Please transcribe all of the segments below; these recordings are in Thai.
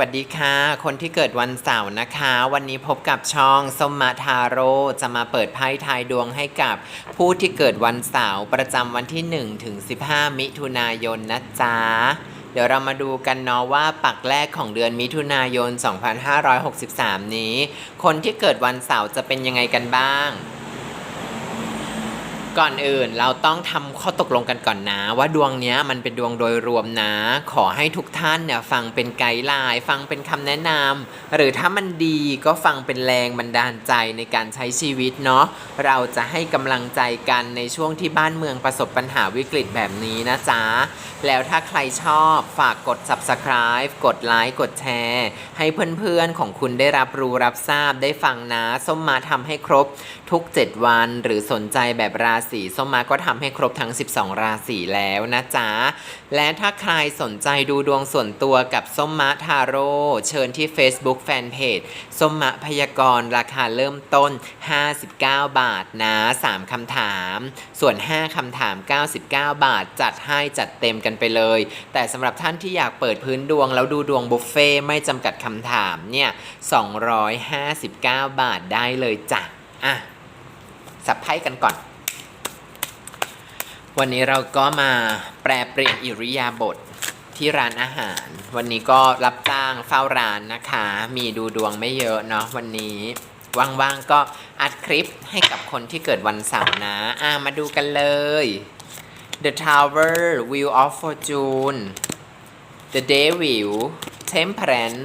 วัสดีค่ะ คนที่เกิดวันเสาร์นะคะ วันนี้พบกับช่องสมมาทาโร่จะมาเปิดไพ่ทายดวงให้กับผู้ที่เกิดวันเสาร์ประจำวันที่ 1 ถึง 15 มิถุนายนนะจ๊ะเดี๋ยวเรามาดูกันเนาะว่าปักแรกของเดือนมิถุนายน 2563 นี้ คนที่เกิดวันเสาร์จะเป็นยังไงกันบ้าง ก่อนอื่นเราต้องทำข้อตกลงกันก่อนนะ ว่าดวงเนี้ยมันเป็นดวงโดยรวมนะ ขอให้ทุกท่านเนี่ยฟังเป็นไกด์ไลน์ฟังเป็นคำแนะนำหรือถ้ามันดีก็ฟังเป็นแรงบันดาลใจในการใช้ชีวิตเนาะเราจะให้กำลังใจกันในช่วงที่บ้านเมืองประสบปัญหาวิกฤตแบบนี้นะจ๊ะ แล้วถ้าใครชอบฝากกด subscribe กดไลค์กดแชร์ให้เพื่อนๆของคุณได้รับรู้รับทราบได้ฟังนะส้มมาทำให้ครบทุก 7 วันหรือสนใจแบบราศีส้มมาก็ทำให้ครบทั้ง 12 ราศีแล้วนะจ๊ะ และถ้าใครสนใจดูดวงส่วนตัวกับส้มมะทาโร่เชิญที่ Facebook Fanpage ส้มมะพยากรณ์ราคาเริ่มต้น 59 บาทนะ 3คำถาม ส่วน 5คำถาม 99 บาท จัดให้จัดเต็มกันไปเลย แต่สำหรับท่านที่อยากเปิดพื้นดวงแล้วดูดวงบุฟเฟ่ไม่จำกัดคำถามเนี่ย 259 บาทได้เลยจ้ะอะสับไพ่กันก่อน วันนี้เราก็มาแปลเปลี่ยนอิริยาบถที่ร้านอาหาร วันนี้ก็รับจ้างเฝ้าร้านนะคะ มีดูดวงไม่เยอะเนาะวันนี้ว่างๆก็อัดคลิปให้กับคนที่เกิดวันเสาร์นะ อะมาดูกันเลย The Tower Wheel of Fortune The Devil Temperance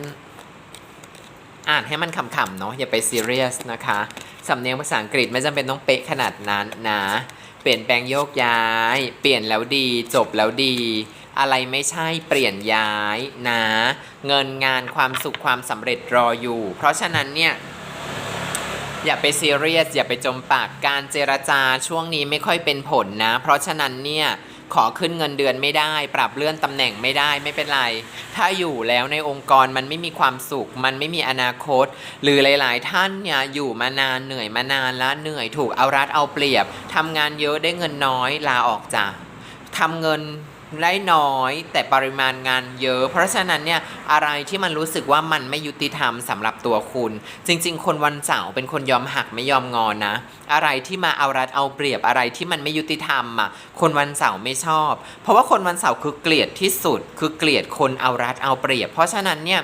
อ่านให้มันขำๆเนาะอย่าไปซีเรียสนะคะสำเนียงภาษาอังกฤษไม่จำเป็นต้องเป๊ะขนาดนั้นนะเปลี่ยนแปลงโยกย้าย เปลี่ยนแล้วดี จบแล้วดี อะไรไม่ใช่เปลี่ยนย้ายนะ เงินงานความสุขความสำเร็จรออยู่ เพราะฉะนั้นเนี่ยอย่าไปซีเรียสอย่าไปจมปากการเจรจาช่วงนี้ไม่ค่อยเป็นผลนะ เพราะฉะนั้นเนี่ย ขอขึ้นเงินเดือนไม่ได้ ปรับเลื่อนตำแหน่งไม่ได้ไม่เป็นไร ถ้าอยู่แล้วในองค์กรมันไม่มีความสุข มันไม่มีอนาคต หรือหลาย ๆ ท่านเนี่ยอยู่มานานเหนื่อยมานานแล้วเหนื่อยถูกเอารัดเอาเปรียบทำงานเยอะได้เงินน้อยลาออกจ้ะทำเงิน ได้น้อย แต่ปริมาณงานเยอะ เพราะฉะนั้นเนี่ยอะไรที่มันรู้สึกว่ามันไม่ยุติธรรมสำหรับตัวคุณ จริง ๆ คนวันเสาร์เป็นคนยอมหักไม่ยอมงอนนะ อะไรที่มาเอารัดเอาเปรียบอะไรที่มันไม่ยุติธรรมอะคนวันเสาร์ไม่ชอบ เพราะว่าคนวันเสาร์คือเกลียดที่สุด คือเกลียดคนเอารัดเอาเปรียบ เพราะฉะนั้นเนี่ย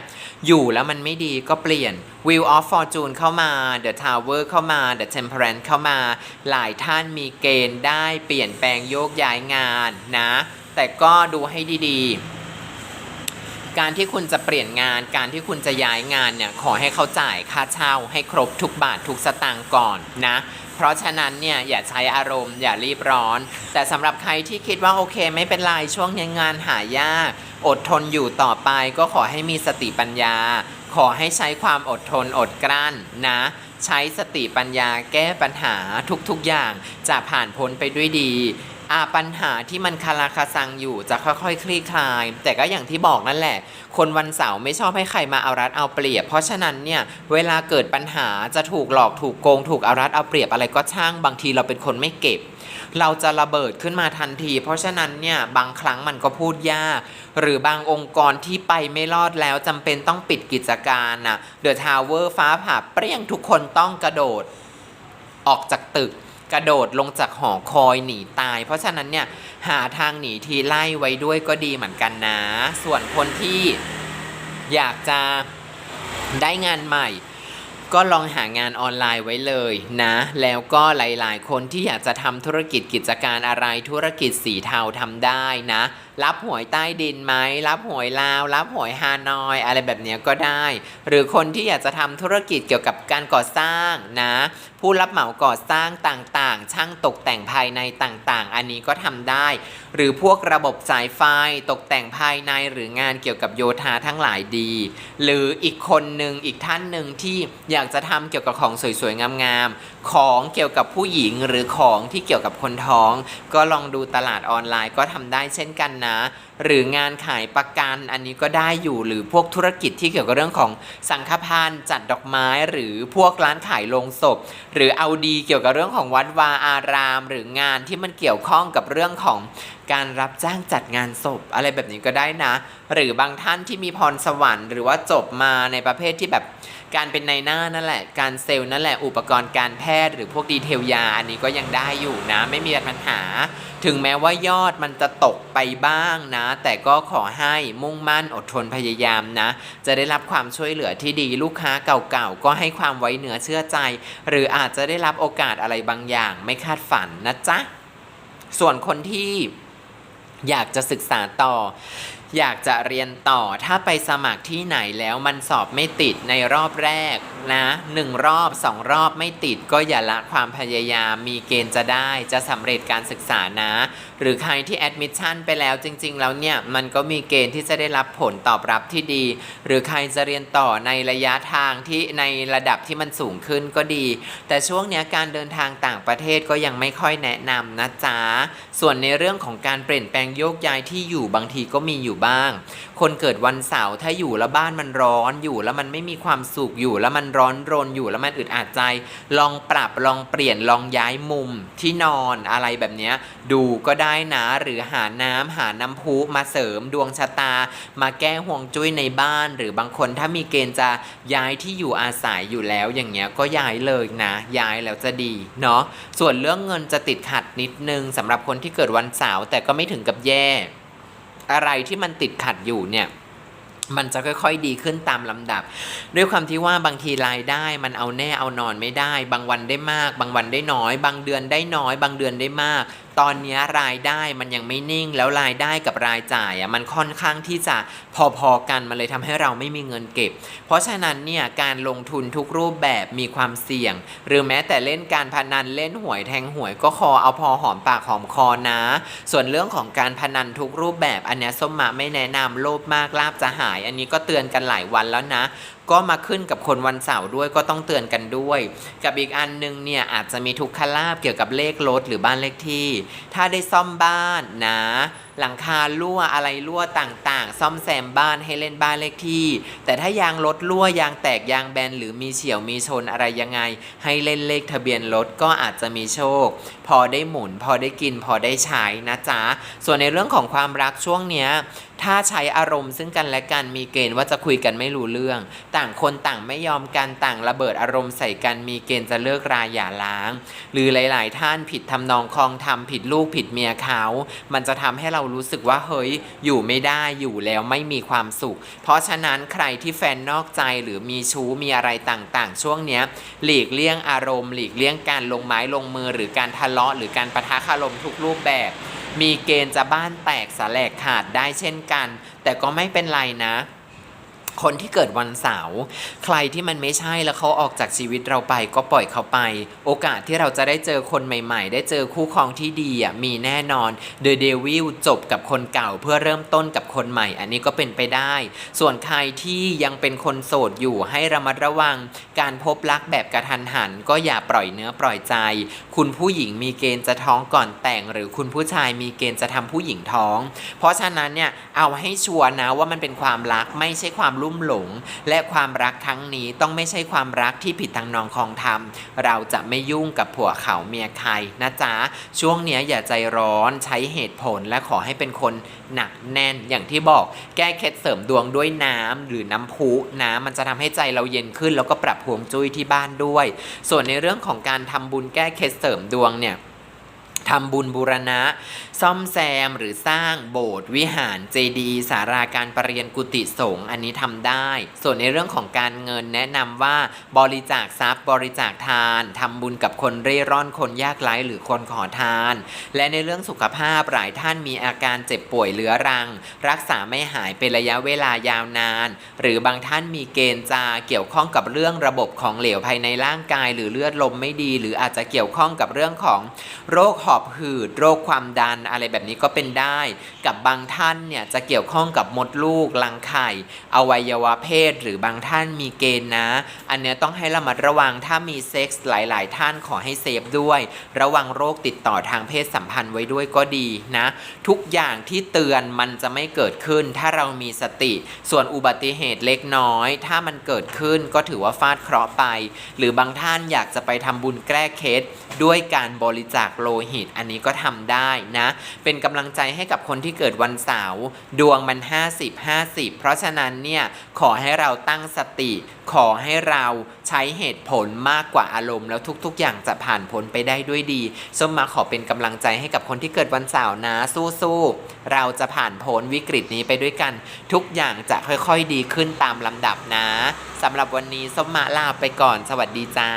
อยู่แล้วมันไม่ดีก็เปลี่ยน Wheel of Fortune เข้ามา The Tower เข้ามา The Temperance เข้ามา หลายท่านมีเกณฑ์ได้เปลี่ยนแปลงโยกย้ายงานนะ แต่ก็ดูให้ดีๆ การที่คุณจะเปลี่ยนงาน การที่คุณจะย้ายงานเนี่ยขอให้เขาจ่ายค่าเช่า ให้ครบทุกบาททุกสตางค์ก่อนนะ เพราะฉะนั้นเนี่ยอย่าใช้อารมณ์อย่ารีบร้อน แต่สำหรับใครที่คิดว่าโอเค ไม่เป็นไรช่วงนี้งานหายาก อดทนอยู่ต่อไปก็ขอให้มีสติปัญญา ขอให้ใช้ความอดทนอดกลั้นนะใช้สติปัญญาแก้ปัญหาทุกๆอย่างจะผ่านพ้นไปด้วยดี อาปัญหาที่มันคาราคาซังอยู่จะค่อยๆ คลี่คลาย แต่ก็อย่างที่บอกนั่นแหละ คนวันเสาร์ไม่ชอบให้ใครมาเอารัดเอาเปรียบ เพราะฉะนั้นเนี่ยเวลาเกิดปัญหาจะถูกหลอกถูกโกง ถูกเอารัดเอาเปรียบอะไรก็ช่าง บางทีเราเป็นคนไม่เก็บ เราจะระเบิดขึ้นมาทันที เพราะฉะนั้นเนี่ยบางครั้งมันก็พูดยาก หรือบางองค์กรที่ไปไม่รอดแล้วจำเป็นต้องปิดกิจการน่ะเดอะทาวเวอร์ฟ้าผ่าเปรี้ยงทุกคนต้องกระโดด ออกจากตึก กระโดดลงจากหอคอยหนีตาย เพราะฉะนั้นเนี่ยหาทางหนีทีไล่ไว้ด้วยก็ดีเหมือนกันนะ ส่วนคนที่อยากจะได้งานใหม่ ก็ลองหางานออนไลน์ไว้เลยนะ แล้วก็หลายๆ คนที่อยากจะทำธุรกิจกิจการอะไรธุรกิจสีเทาทำได้นะ รับหวยใต้ดินไหมรับหวยลาว รับหวยฮานอย อะไรแบบนี้ก็ได้ หรือคนที่อยากจะทำธุรกิจเกี่ยวกับการก่อสร้างนะ ผู้รับเหมาก่อสร้างต่างๆ ช่างตกแต่งภายในต่างๆ อันนี้ก็ทำได้ หรือพวกระบบสายไฟตกแต่งภายในหรืองานเกี่ยวกับโยธาทั้งหลายดี หรืออีกคนหนึ่งอีกท่านหนึ่งที่อยากจะทำเกี่ยวกับของสวยๆงามๆของเกี่ยวกับผู้หญิงหรือของที่เกี่ยวกับคนท้อง ก็ลองดูตลาดออนไลน์ก็ทำได้เช่นกันนะนะ หรืองานขายประกันอันนี้ก็ได้อยู่หรือพวกธุรกิจที่เกี่ยวกับเรื่องของสังฆทานจัดดอกไม้หรือพวกร้านขายโลงศพ หรือเอาดีเกี่ยวกับเรื่องของวัดวาอาราม หรืองานที่มันเกี่ยวข้องกับเรื่องของการรับจ้างจัดงานศพ อะไรแบบนี้ก็ได้นะ หรือบางท่านที่มีพรสวรรค์หรือว่าจบมาในประเภทที่แบบ การเป็นในหน้านั่นแหละ การเซลล์นั่นแหละอุปกรณ์การแพทย์หรือพวกดีเทลยาอันนี้ก็ยังได้อยู่นะ ไม่มีปัญหา ถึงแม้ว่ายอดมันจะตกไปบ้างนะ แต่ก็ขอให้มุ่งมั่นอดทนพยายามนะ จะได้รับความช่วยเหลือที่ดีลูกค้าเก่าๆ ก็ให้ความไว้เหนือเชื่อใจ หรืออาจจะได้รับโอกาสอะไรบางอย่าง ไม่คาดฝันนะจ๊ะส่วนคนที่อยากจะศึกษาต่ออยากจะเรียนต่อถ้าไปสมัครที่ไหนแล้วมันสอบไม่ติดในรอบแรกนะหนึ่งรอบสองรอบไม่ติดก็อย่าละความพยายามมีเกณฑ์จะได้จะสำเร็จการศึกษานะ หรือใครที่แอดมิชชั่นไปแล้วจริง ๆ แล้วเนี่ย มันก็มีเกณฑ์ที่จะได้รับผลตอบรับที่ดี หรือใครจะเรียนต่อในระยะทางที่ในระดับที่มันสูงขึ้นก็ดี แต่ช่วงนี้การเดินทางต่างประเทศก็ยังไม่ค่อยแนะนำนะจ๊ะส่วนในเรื่องของการเปลี่ยนแปลงโยกย้ายที่อยู่บางทีก็มีอยู่บ้าง คนเกิดวันเสาร์ถ้าอยู่แล้วบ้านมันร้อนอยู่แล้วมันไม่มีความสุขอยู่แล้วมันร้อนรนอยู่แล้วมันอึดอัดใจ ลองปรับลองเปลี่ยนลองย้ายมุมที่นอนอะไรแบบนี้ดูก็ได้นะหรือหาน้ำหาน้ำพุมาเสริมดวงชะตา มาแก้ห่วงจุ้ยในบ้าน หรือบางคนถ้ามีเกณฑ์จะย้ายที่อยู่อาศัยอยู่แล้วอย่างเงี้ยก็ย้ายเลยนะ ย้ายแล้วจะดีเนาะส่วนเรื่องเงินจะติดขัดนิดนึงสำหรับคนที่เกิดวันเสาร์แต่ก็ไม่ถึงกับแย่ อะไรที่มันติดขัดอยู่เนี่ยมันจะค่อยๆดีขึ้นตามลำดับ ด้วยความที่ว่าบางทีรายได้มันเอาแน่เอานอนไม่ได้ บางวันได้มาก บางวันได้น้อย บางเดือนได้น้อย บางเดือนได้มาก ตอนนี้รายได้มันยังไม่นิ่ง แล้วรายได้กับรายจ่ายอะมันค่อนข้างที่จะพอๆกันมันเลยทำให้เราไม่มีเงินเก็บ เพราะฉะนั้นเนี่ยการลงทุนทุกรูปแบบมีความเสี่ยง หรือแม้แต่เล่นการพนันเล่นหวยแทงหวยก็คอเอาพอหอมปากหอมคอนะ ส่วนเรื่องของการพนันทุกรูปแบบอันนี้ส้มมาไม่แนะนำโลภมากลาบจะหาย อันนี้ก็เตือนกันหลายวันแล้วนะ ก็มาขึ้นกับคนวันเสาร์ด้วยก็ต้องเตือนกันด้วย กับอีกอันหนึงเนี่ยอาจจะมีทุกขลาบเกี่ยวกับเลขรถหรือบ้านเลขที่ ถ้าได้ซ่อมบ้านนะ หลังคารั่วอะไรรั่วต่างๆ ซ่อมแซมบ้านให้เล่นบ้านเลขที่ แต่ถ้ายางรถรั่วยางแตกยางแบนหรือมีเฉียวมีชนอะไรยังไง ให้เล่นเลขทะเบียนรถก็อาจจะมีโชค พอได้หมุน พอได้กินพอได้ใช้นะจ๊ะส่วนในเรื่องของความรักช่วงเนี้ยถ้าใช้อารมณ์ซึ่งกันและกันมีเกณฑ์ว่าจะคุยกันไม่รู้เรื่อง ต่างคนต่างไม่ยอมกันต่างระเบิดอารมณ์ใส่กันมีเกณฑ์จะเลิกราอย่าล้าง หรือหลาย ๆ ท่านผิดทำนองคลองทำผิดลูกผิดเมียเขา มันจะทำให้เรารู้สึกว่าเฮ้ยอยู่ไม่ได้อยู่แล้วไม่มีความสุข เพราะฉะนั้นใครที่แฟนนอกใจหรือมีชู้มีอะไรต่างๆ ช่วงเนี้ยหลีกเลี่ยงอารมณ์ หลีกเลี่ยงการลงไม้ลงมือ หรือการทะเลาะหรือการปะทะคารมทุกรูปแบบ มีเกณฑ์จะบ้านแตกสลกขาดได้เช่นกัน แต่ก็ไม่เป็นไรนะ คนที่เกิดวันเสาร์ใครที่มันไม่ใช่แล้วเขาออกจากชีวิตเราไปก็ปล่อยเขาไป โอกาสที่เราจะได้เจอคนใหม่ ๆ ได้เจอคู่ครองที่ดีอะมีแน่นอน The Devil จบกับคนเก่าเพื่อเริ่มต้นกับคนใหม่ อันนี้ก็เป็นไปได้ ส่วนใครที่ยังเป็นคนโสดอยู่ให้ระมัดระวัง การพบรักแบบกระทันหัน ก็อย่าปล่อยเนื้อปล่อยใจ คุณผู้หญิงมีเกณฑ์จะท้องก่อนแต่ง หรือคุณผู้ชายมีเกณฑ์จะทำผู้หญิงท้อง เพราะฉะนั้นเนี่ยเอาให้ชัวร์นะว่ามันเป็นความรักไม่ใช่ความลุ่มหลง และความรักครั้งนี้ต้องไม่ใช่ความรักที่ผิดทางนองคองธรรม เราจะไม่ยุ่งกับผัวเขาเมียใครนะจ๊ะ ช่วงเนี้ยอย่าใจร้อนใช้เหตุผลและขอให้เป็นคนหนักแน่นอย่างที่บอกแก้เคล็ดเสริมดวงด้วยน้ำหรือน้ำพุน้ำมันจะทำให้ใจเราเย็นขึ้น แล้วก็ปรับห่วงจุ้ยที่บ้านด้วย ส่วนในเรื่องของการทำบุญแก้เคล็ดเสริมดวงเนี่ย ทำบุญบูรณะ ซ่อมแซมหรือสร้างโบสถ์วิหารเจดีย์สาราการประเรียนกุฏิสงฆ์อันนี้ทำได้ ส่วนในเรื่องของการเงินแนะนำว่าบริจาคทรัพย์ บริจาคทานทำบุญกับคนเร่ร่อนคนยากไร้หรือคนขอทาน และในเรื่องสุขภาพหลายท่านมีอาการเจ็บป่วยเรื้อรัง รักษาไม่หายเป็นระยะเวลายาวนาน หรือบางท่านมีเกณฑ์จะเกี่ยวข้องกับเรื่องระบบของเหลวภายในร่างกาย หรือเลือดลมไม่ดี หรืออาจจะเกี่ยวข้องกับเรื่องของโรคหอบหืด โรคความดันอะไรแบบนี้ก็เป็นได้ กับบางท่านเนี่ยจะเกี่ยวข้องกับมดลูกรังไข่อวัยวะเพศ หรือบางท่านมีเกณฑ์นะ อันเนี้ยต้องให้ระมัดระวังถ้ามีเซ็กส์หลาย ๆ ท่านขอให้เซฟด้วย ระวังโรคติดต่อทางเพศสัมพันธ์ไว้ด้วยก็ดีนะ ทุกอย่างที่เตือนมันจะไม่เกิดขึ้น ถ้าเรามีสติ ส่วนอุบัติเหตุเล็กน้อย ถ้ามันเกิดขึ้นก็ถือว่าฟาดเคราะห์ไป หรือบางท่านอยากจะไปทำบุญแก้เคล็ดด้วยการบริจาคโลหิตหิต อันนี้ก็ทำได้นะ เป็นกำลังใจให้กับคนที่เกิดวันเสาร์ดวงมัน 50 50 เพราะฉะนั้นเนี่ยขอให้เราตั้งสติ ขอให้เราใช้เหตุผลมากกว่าอารมณ์ แล้วทุก ๆ อย่างจะผ่านพ้นไปได้ด้วยดีส้มมาขอเป็นกำลังใจให้กับคนที่เกิดวันเสาร์นะสู้ๆเราจะผ่านพ้นวิกฤตนี้ไปด้วยกัน ทุกอย่างจะค่อยๆดีขึ้นตามลำดับนะสำหรับวันนี้ส้มมาลาไปก่อน สวัสดีจ้า